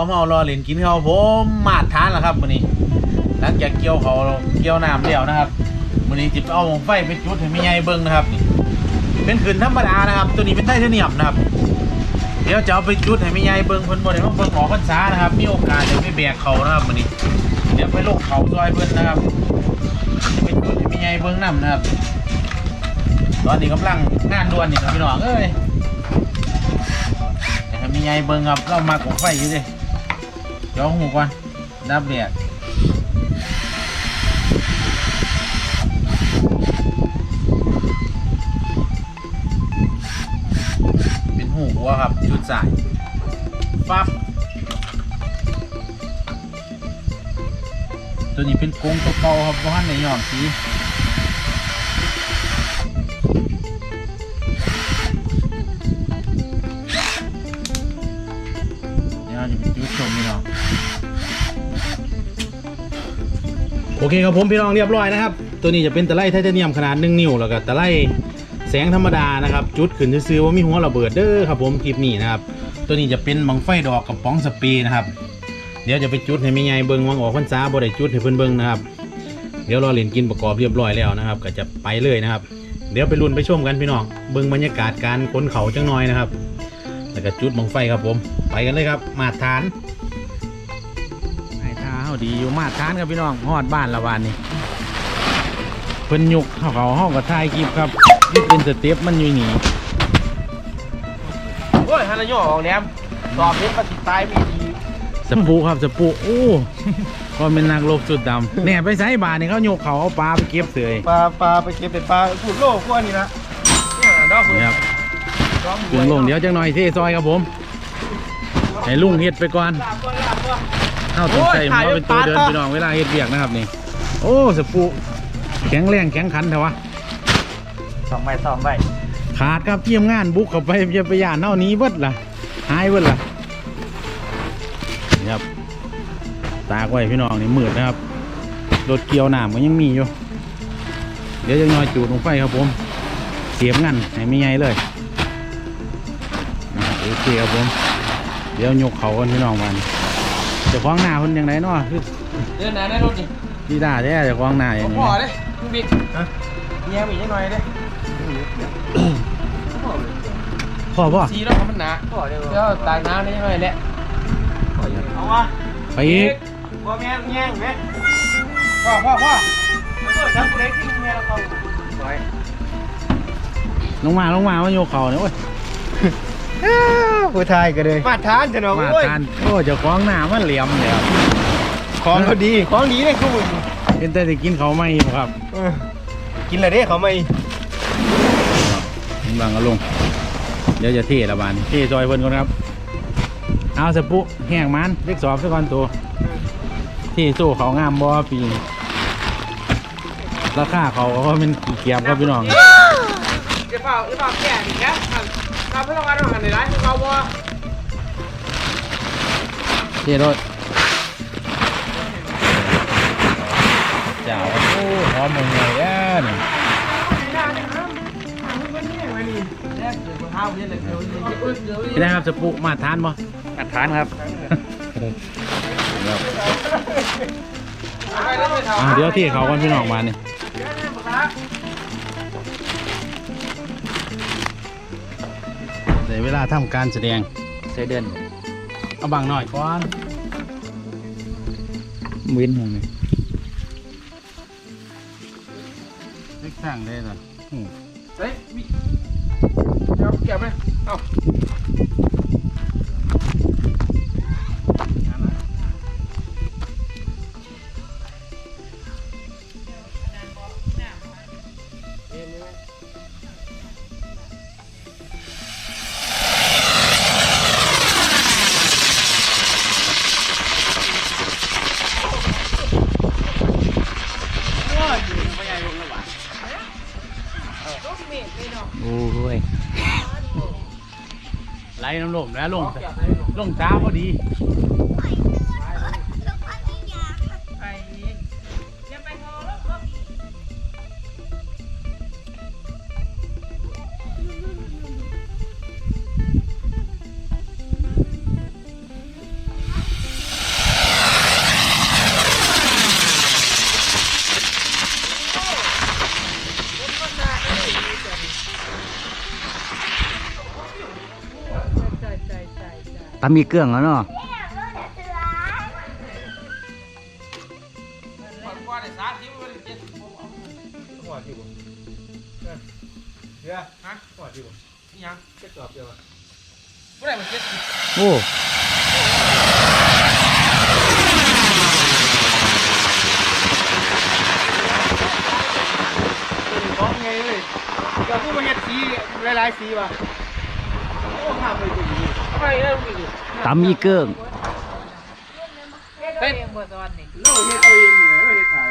องพอเขาเมารอเล่นกินข้าวผมมาดทานแล้วครับมื้อนี้หลังจากเกี่ยวเขาเกี่ยวน้ำแล้วนะครับมื้อนี้จิบเอาไฟไปจุดให้แม่ใหญ่เบิ่งนะครับ เป็นคืนธรรมดานะครับ ตัวนี้เป็นไทเทเนียมนะครับ เดี๋ยวจะเอาไปจุดให้แม่ใหญ่เบิ่งเพิ่นบ่ได้มาเบิ่งหมอพรรษานะครับ มีโอกาสจะไปแบกเขานะครับมื้อนี้เดี๋ยวไปลงเขาซอยเพิ่นนะครับไปจุดให้แม่ใหญ่เบิ่งน้ำนะครับตอนนี้กำลังงานด่วนนี่ครับพี่น้องเอ้ยแต่ถ้ามีไงเบิ่งครับเรามากบไฟอยู่ดิ เดี๋ยวหูก่อนดับเรียกเป็นหูหัวครับจุดสายปั๊บตัวนี้เป็นกรงตัวเก่าครับเพราะว่าในหย้อมสี โอเคครับผมพี่น้องเรียบร้อยนะครับ ตัวนี้จะเป็นตะไลไทเทเนียมขนาด1นิ้วแล้วก็ตะไลแสงธรรมดานะครับ จุดขึ้นซื้อว่ามีหัวระเบิดเด้อครับผมคลิปนี้นะครับ ตัวนี้จะเป็นบังไฟดอกกับป๋องสปรย์นะครับ เดี๋ยวจะไปจุดให้แม่ใหญ่เบิ่งวังออกพรรษาบ่ได้จุดให้เพิ่นเบิ่งนะครับ เดี๋ยวรอเล่นกินประกอบเรียบร้อยแล้วนะครับ ก็จะไปเลยนะครับ เดี๋ยวไปลุ้นไปชมกันพี่น้องเบิ่งบรรยากาศการขนเขาจังหน่อยนะครับแล้วก็จุดบังไฟครับผม ไปกันเลยครับมาทาน ดีอยู่มาทานครับพี่น้องฮอดบ้านละวานนี่เพิ่นยุกเขาเขาห้องกับถ่ายคลิปครับยึดเป็นสเต็ปมันอยู่นี่โอ้ยฮันละโยออกแหลมสอบเพชรปฏิตายมีดีสปูครับสปูโอ้ก็เป็นนักรบสุดดำเนี่ยไปใส่บาทนี่เขายกเขาเอาปลาไปเก็บเสยปลาปลาไปเก็บเป็นปลาขุดโลกพวกนี้นะเนี่ยดอกนี่ครับดอกถึงลงเดี๋ยวจังหน่อยเทซอยครับผมให้ลุงเฮ็ดไปก่อน เอาต้องใส่หมอเป็นตัวเดินพี่น้องเวลาเฮ็ดเบียกนะครับนี่ โอ้สปูแข็งแรงแข็งขันเถอะวะสองใบสองใบขาดครับเทียมงานบุกเข้าไปจะไปย่านเท่านี้เบิดล่ะหายเบิดล่ะนี่ครับตากไว้พี่น้องนี่มืดนะครับรถเกี่ยวน้ำก็ยังมีอยู่ เดี๋ยวจะน้อยจูดลงไฟครับผมเสียบงันให้ไม่ใหญ่เลยนะครับโอเคครับผม เดี๋ยวยกเขากันพี่น้องมัน เจะคล้าของหน้าคนยังไงเนาะคือเดินหนาในรถดิพี่ด่าแท้เจะคล้าของหน้าอย่างนี้พ่อเลยมึงบิ๊กเมียมีนิดหน่อยเด้พ่อพ่อสีแล้วมันหนาพ่อเดี๋ยวตายน้ำนิดหน่อยแหละเอาวะไปอีกพ่อแม่แย่งไหมพ่อพ่อพ่อเออจับกูเล็กที่เมียเราเขาสวยลงมาลงมาว่าโยกเขาเนี่ยโอ้ย ผู้ชายก็เลยมาทานจะเนาะมาโอ้ยทานโอ้เจะคล้าของหน้ามันเหลี่ยมเลยครับของเขาดีของดีเลยคุณเห็นแต่จะกินเขาวไหม่บ่ครับเออกินอะไรเด้เขาไม่บางก็ลง เดี๋ยวจะเทละบานเทซอยเพิ่นก่อนครับ เอาสปุแห้งมันเล็กสอบซะก่อนตัวเที่สู้เขางามบ่ปีนี้ราคาเขาก็เป็นกี่เกียบครับพี่น้อง เดี๋ยวเปล่าเดี๋ยวเปล่าแก่อีกแล้วทำให้เราการทำงานในร้านของเราบ่เทรถเจ้าโอ้หอมมึงไงแล้นี่พี่นะครับสปุมาทานบ่มาทานครับอะเดี๋ยวที่เขากันพี่น้องมานี่เดี๋ย วเวลาทำการแสดงใส่เดือนเอาบังหน่อยก่อนวินหงเล็กสั่งได้เหรออืมเฮ้ยมีเดี๋ยวเก็บไหมเอ้า น้ำลมแล้วลงลงช้าพอดี มีเกลืองแล้วเนาะว่าได้สามสิบว่าได้เจ็ดสิบผมเอาหัวที่ผมเดี๋ยวฮะหัวที่ผมอีหยังเจ็ดสอบเดียวบ่ได้มาเจ็ดสิบโอ้ร้องไงเลยก็คือมาเฮ็ดสีหลายๆสีว่ะโอ้ทำเลย ตัวนี้ไปแล้วนี่ตำมีเกลืองเต้นบ่ตอนนี่เราเฮ็ดเอาเองนี่เราเฮ็ดขาย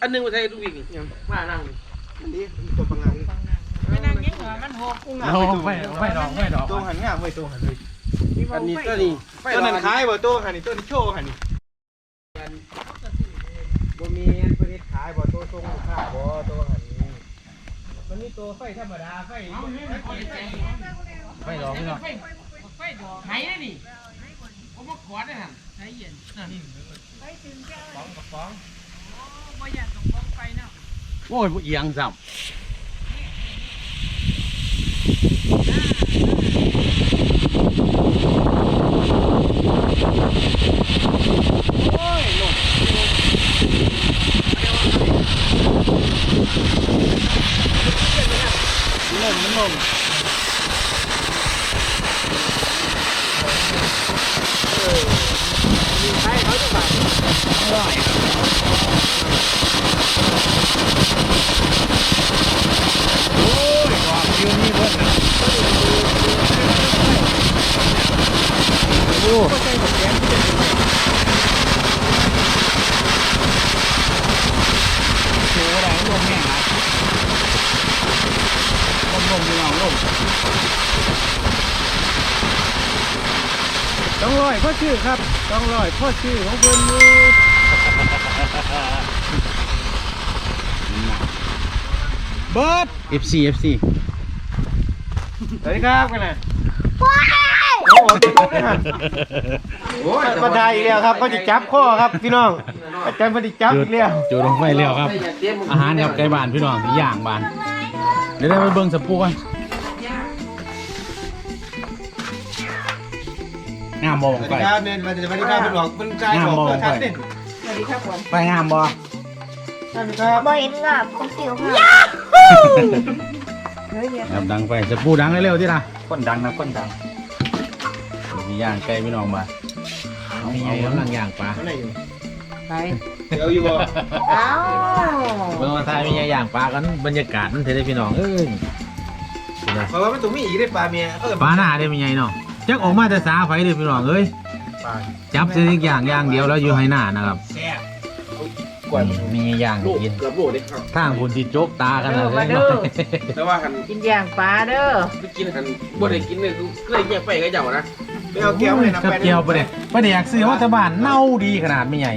อันนึงมาใส่ลูกวิ่งนี่มานั่งนี่ตัวปังงานไม่นั่งยิ่งเหรอมันหกเอาไม่ไม่ดอกไม่ดอกตัวหันงามไว้ตัวหันเลยอันนี้ตัวนี้ตัวนั้นขายบ่ตัวหันนี่ตัวนี้โชว์หันนี่บ่มีประเทศขายบ่ตัวทรงลูกค้าบ่ตัวหันนี่มันมีตัวไฟธรรมดาไฟไม่ดอกไม่ดอกไฟดอกไหนเลยนี่ผมมาขอได้หันไหนเย็นนั่นไฟถึงแก้วฟ้องกับฟ้องบ่อยากกับฟ้องไฟเนาะโอ้ยเอียงซ้ ให้เขาจะใส่ไหวโอ้ยว่าคิวนี่เพิ่อนะโอ้ ต้องร้อยพ่อชื่อครับต้องร้อยพ่อชื่อของเพิ่นอยู่ำเบิร์ด FC FC สวัสดีครับกันนะโอ้โหตัวต้องได้หันมาได้อีกแล้วครับเขาจะจับข้อครับพี่น้องอาจารย์มาจะจับอีกแล้วจุดลงไฟเร็วครับ อาหารครับไก่บ้านพี่น้องที่ย่างบ้านเดี๋ยวได้ไปเบิ่งสปูกัน งามบ่สบัวังสไฟดีครับเนี่ยมาจะมาดีครับเป็นหลอกเป็นกายบอกเพื่อทัดเนี่ยสวัสดีครับผมไฟงามบ่สวัสดีครับบ่เห็นงามของสิวค่ะครับดังไฟสปูดังเร็วๆที่ละคนดังนะคนดังมีย่างไก่พี่น้องมาเอาเอากำลังย่างปลาอะไรอยู่ไปเดี๋ยวอยู่บ่อ้าวเบิ่งมาทายมีย่างปลากันบรรยากาศมันเท่ได้พี่น้องเอ้ยเพราะว่ามันต้องมีอีกได้ปลาเมียเออปลาหน้าได้มีไงเนาะ จักออกมาแต่สาไฟเด้อพี่น้องเอ้ยปลาจับเสียอีกอย่างอย่างเดียวแล้วอยู่ให้หน้านะครับแซ่บกว่ามีอย่างลูกกินเกือบโลดเลยครับทางคุณที่โจกตากันเลยแต่ว่าหันกินย่างปลาเด้อไม่กินหันบ่ได้กินเลยก็เลยแยกไปก็เจ้านะไปเอาแก้วเลยนะกับเกียวไปเลยประเดี๋ยวซื้อว่าตะบานเน่าดีขนาดไม่ใหญ่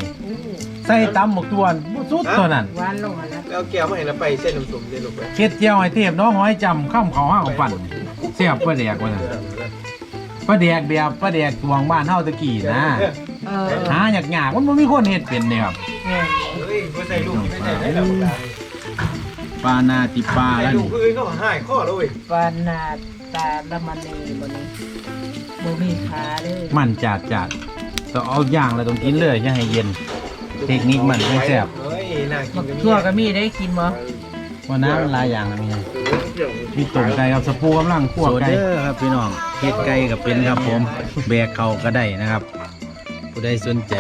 ใส่ตำหมกตวนสุดตัวนั้นหวานลงแล้วไปเอาแก้วมาให้เราไปเส้นน้ำส้มเส้นลงไปเค็ดเจียวไอเทพน้องห้อยจำข้ามเขาห้างปั่นเสียบประเดี๋ยวว่านั้น ประเดี๋ยวแบบประเดี๋ยวตวงบ้านเฮาตะกี้นะเออหาหยากหยากๆมันบ่มีคนเฮ็ดเป็นเนี่ยครับเฮ้ยไม่ใส่ลูกไม่ใส่ได้แล้วปลานาติปลาใส่แล้วลูกนี่คือก็หายข้อแล้วเว้ยปลานาตาละมันนีบ่นี้บ่มีขาเด้อมันจัดจัดต้องเอาย่างแล้วต้องกินเลยอย่าให้เย็น เทคนิคมันไม่แซ่บเฮ้ยน่ากิบันกทั่วก็มีได้กินบ่ว่าน้ำมันหลายอย่างนะมีไง มีตุ่มไก่กับสปูกำลังคั่วไก่ครับพี่น้องเฮ็ดไก่กับเป็นครับผม แบกเขาก็ได้นะครับ ผู้ใดสนใจ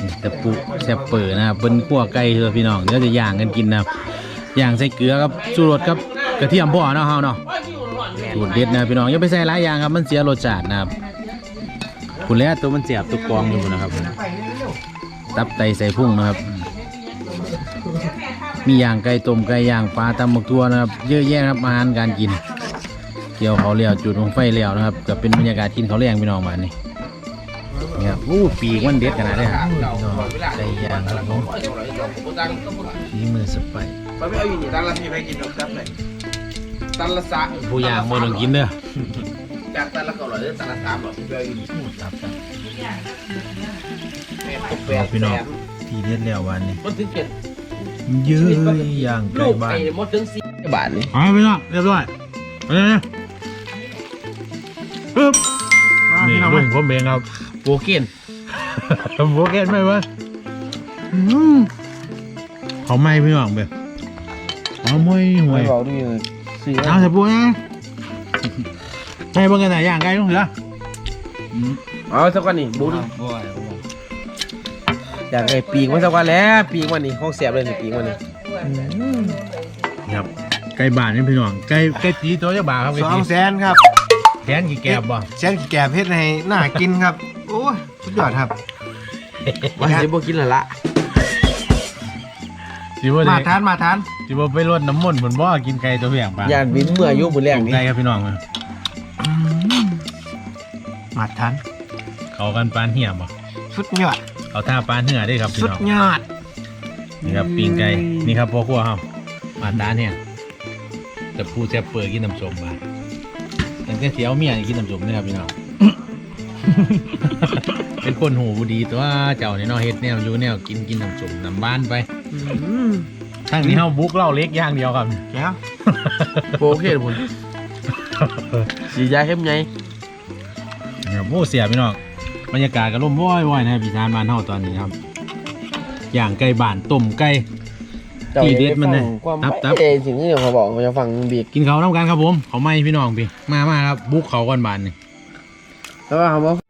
นี่ตะปูแซ่บเปิดนะครับเป็นคั่วไก่เถอะพี่น้องเดี๋ยวจะย่างกันกินนะครับย่างใส่เกลือครับชูรสครับกระเทียมพ่อเนาะเฮาเนาะสูตรเด็ดนะพี่น้องอย่าไปใส่หลายอย่างครับมันเสียรสชาตินะครับคุณแล้วตัวมันเสียบตัวกรองอยู่นะครับ ตับไตใส่พุ่งนะครับ มีย่างไก่ต้มไก่ย่างปลาตำหมกตัวนะครับ เยอะแยะครับอาหารการกิน เกี่ยวเขาวเลี้ยวจุดลงไฟเลี้ยวนะครับก็เป็นบรรยากาศกินเขาวแรงพี่น้องมานี่นี่ครับอู้ปีกมันเด็ดขนาดนี้ครับพี่น้องไก่ย่างครับผมนี่มือสไปร์มันไม่เอาอยู่นี่ตันละพี่ไปกินนมจับเลยตันละสามผู้ย่างมือต้องกินเด้อจากตันละเก้าร้อยตันละสามหรอพี่ไปเอาอยู่นี่ครับครับแม่ตกแปดพี่น้องแสนทีเด็ดแล้ววันนี้มันถึงเจ็ด เยอะย่างไก่ลูกบ้านไอ้มดถึงสี่บาทนี่เอาพี่น้องเรียบร้อยไปเลยนะปึ๊บมานี่พี่น้องลุมางผมเองครับโบเกนผมโบเกนไหมวะอืมเขาไม่พี่น้องเบ้เอาไม่ห่วยไม่บอกนี่ซื้อเอาเสร็จปุ๊บนะให้เบิ่งกันหน่อยอย่างไกลลุงเสือเอาสักวันนี่บูดิบ่อยอ ยากไอ้ปีกมันสักวันแล้วปีกมันนี่ห้องเสียบเลยนี่ปีกมันนี่ครับไก่บานนี่พี่น้องไก่ไก่ตีตัวจะบาทครับไก่สอตีงแสนครับแขนกี่แกบบ่แสนกี่แกบเพชรให้น่ากินครับ โอ้ยสุดยอดครับว่าสิบ่กินและละสิว่ามาได้ทานมาทานสิว่าไปรดน้ำมนต์บนบ่อกินไก่ตัวเพียงปะยานบินเมื่ออายุบุญแรงต้มนี่ไก่ครับพี่น้องมามาทานเขากันปานเหี่ยบ่สุดยอด เขาท่าปานเหี่ยได้ครับพี่สุดน้องยอดนี่ครับปีงไก่นี่ครับพ่อครัวครับมาด้านเนี่ยแต่ผู้แซ่บเปิดกินน้ำส้มมาแต่ก็เสียวเมียนี่กินน้ำส้มนะครับพี่น้อง เป็นคนหูดีตัวเจ้าเนี่ยเนาะเฮ็ดแนวอยู่แนวกินกินน้ำส้มน้ำบ้านไปทั้งนี้เฮาบุกเหล่าเล็กอย่างเดียวครับ แก้วโอเคพุ่นสียาเข้มไง ครับโอ้เสียพี่น้อง บรรยากาศก็ร่มว้อยๆนะครับพี่ชานบ้านเฮาตอนนี้ครับอย่างไก่บ้านต้มไก่ ที่เด็ดมันเนี่ยความตับตับเอสิ่งที่เขาบอกเขาจะฟังบีกกินเขาวน้ำกันครับผมเขาไม่พี่น้องพี่มามาครับบุกเขาก่อนบานนี่แต่ว่าเขาบอก